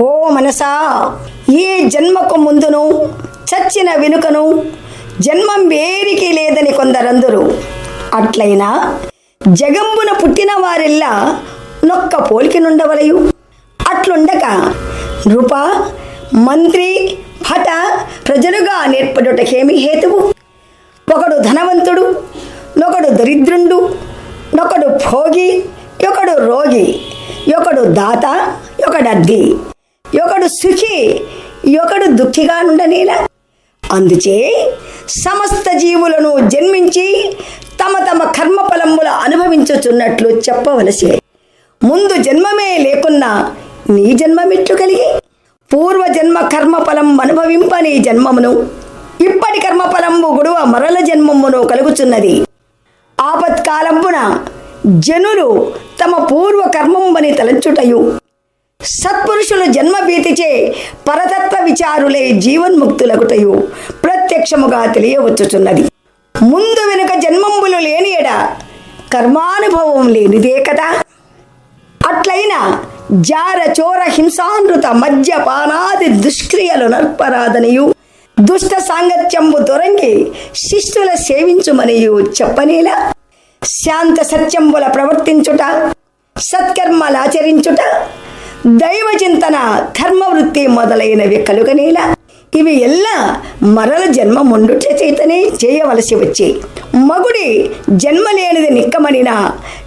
ఓ మనసా ఈ జన్మకు ముందును చచ్చిన వెనుకను జన్మం వేరికి లేదని కొందరందరూ. అట్లయినా జగంబున పుట్టిన వారెల్లా నొక్క పోలికి నుండవలయు. అట్లుండక నృప మంత్రి హఠ ప్రజలుగా నేర్పడుటకేమి హేతువు? ఒకడు ధనవంతుడు నొకడు దరిద్రుండు నొకడు భోగి ఒకడు రోగి ఒకడు దాత ఒకడు అద్ది ఒకడు సుఖి ఒకడు దుఃఖిగా నుండనేలా. అందుచే సమస్త జీవులను జన్మించి తమ తమ కర్మఫలముల అనుభవించుచున్నట్లు చెప్పవలసే. ముందు జన్మమే లేకున్నా నీ జన్మమిట్లు కలిగి పూర్వ జన్మ కర్మఫలం అనుభవింపని జన్మమును. ఇప్పటి కర్మఫలంబు గొడవ మరల జన్మమును కలుగుచున్నది. ఆపత్కాలంబున జనులు తమ పూర్వ కర్మంబని తలంచుటయు. సత్పురుషులు జన్మభీతిచే పరతత్వ విచారులే జీవన్ముక్తులగుటయు ప్రత్యక్షముగా తెలియవచ్చుచున్నది. ముందు వెనుక జన్మంబులు లేని ఎడ కర్మానుభవం లేనిదే కదా? అట్లయిన జార చోర హింసానృత మద్యపానాది దుష్క్రియలు నర్పరాదనియు దుష్ట సాంగత్యంబు దొరంగి శిష్టుల సేవించుమనియు చెప్పనేలా? శాంత సత్యంబుల ప్రవర్తించుట సత్కర్మలాచరించుట దైవ చింతన ధర్మవృత్తి మొదలైనవి కలుగనేలా. ఇవి ఎల్లా మరల జన్మ ముండుట చేతనే చేయవలసి వచ్చే మగుడి జన్మ లేనిది నిక్కమనిన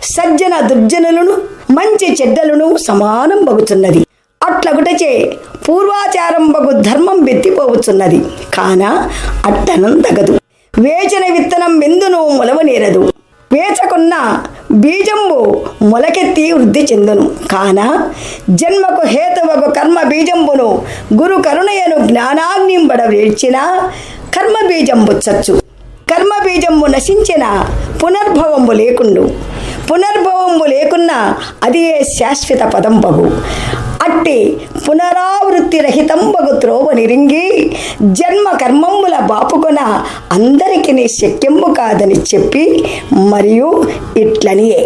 సజ్జన దుర్జనులను మంచి చెడ్డలను సమానం బగుతున్నది అట్లగుటచే పూర్వాచారం బగు ధర్మం వెత్తిపోవచ్చున్నది కాన అట్టనం తగదు. వేచన విత్తనం విందును మొలవనేరదు వేచకున్న బీజంబు మొలకెత్తి వృద్ధి చెందును. కాన జన్మకు హేతువకు కర్మ బీజంబును గురు కరుణయను జ్ఞానాగ్నింబడ వేడ్చిన కర్మ బీజంబు చచ్చు. కర్మ బీజంబు నశించిన పునర్భవంబు లేకుండు. పునర్భవంబు లేకున్నా అది ఏ శాశ్వత పదంబగు అట్టి పునరావృత్తి రహితం బగు త్రోవ నిరింగి జన్మ కర్మముల బాపుకొన అందరికి శక్యంబు కాదని చెప్పి మరియు ఇట్లనియే.